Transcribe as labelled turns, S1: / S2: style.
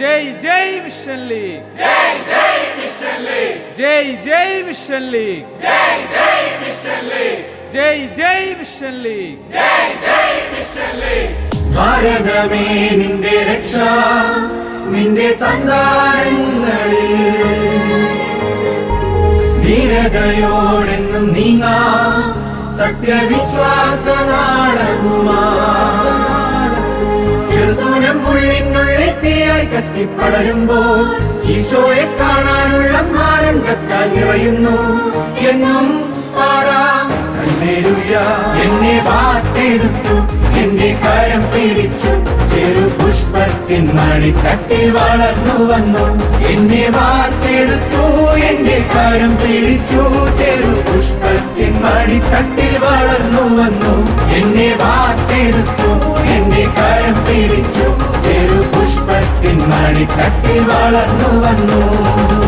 S1: ജയ് ജയ് mission league. ജയ് ജയ് മിഷൻ ലീഗ്. ജയ് ജയ് മിഷൻ ലീഗ്. ജയ് ജയ് മിഷൻ ലീഗ്. ജയ് ജയ് മിഷൻ ലീഗ്. ജയ് ജയ് മിഷൻ ലീഗ്.
S2: ഭാരതമേ നിന്റെ രക്ഷ നിന്റെ സന്താനങ്ങളിൽ. ധീരതയോടെന്നും നീങ്ങാ സത്യവിശ്വാസ നാടകുമാ ചെറുസൂനം ഉള്ളിനുള്ളിൽ തീയായി കത്തിപ്പടരുമ്പോൾ ഈശോയെ കാണാനുള്ള ആനന്ദത്താൽ നിറയുന്നു. എന്നും എന്നെ വാർത്തെടുത്തു എന്റെ കരം പിടിച്ചു ചെറു പുഷ്പത്തിൻ മടിത്തട്ടിൽ വളർന്നു വന്നു. എന്നെ വാർത്തെടുത്തു എന്റെ കരം പിടിച്ചു ചെറു പുഷ്പത്തിൻ മടിത്തട്ടിൽ വളർന്നു വന്നു. എന്നെ വാർത്തെടുത്തു എന്റെ കരം പിടിച്ചു ചെറു പുഷ്പത്തിൻ മടിത്തട്ടിൽ വളർന്നു വന്നു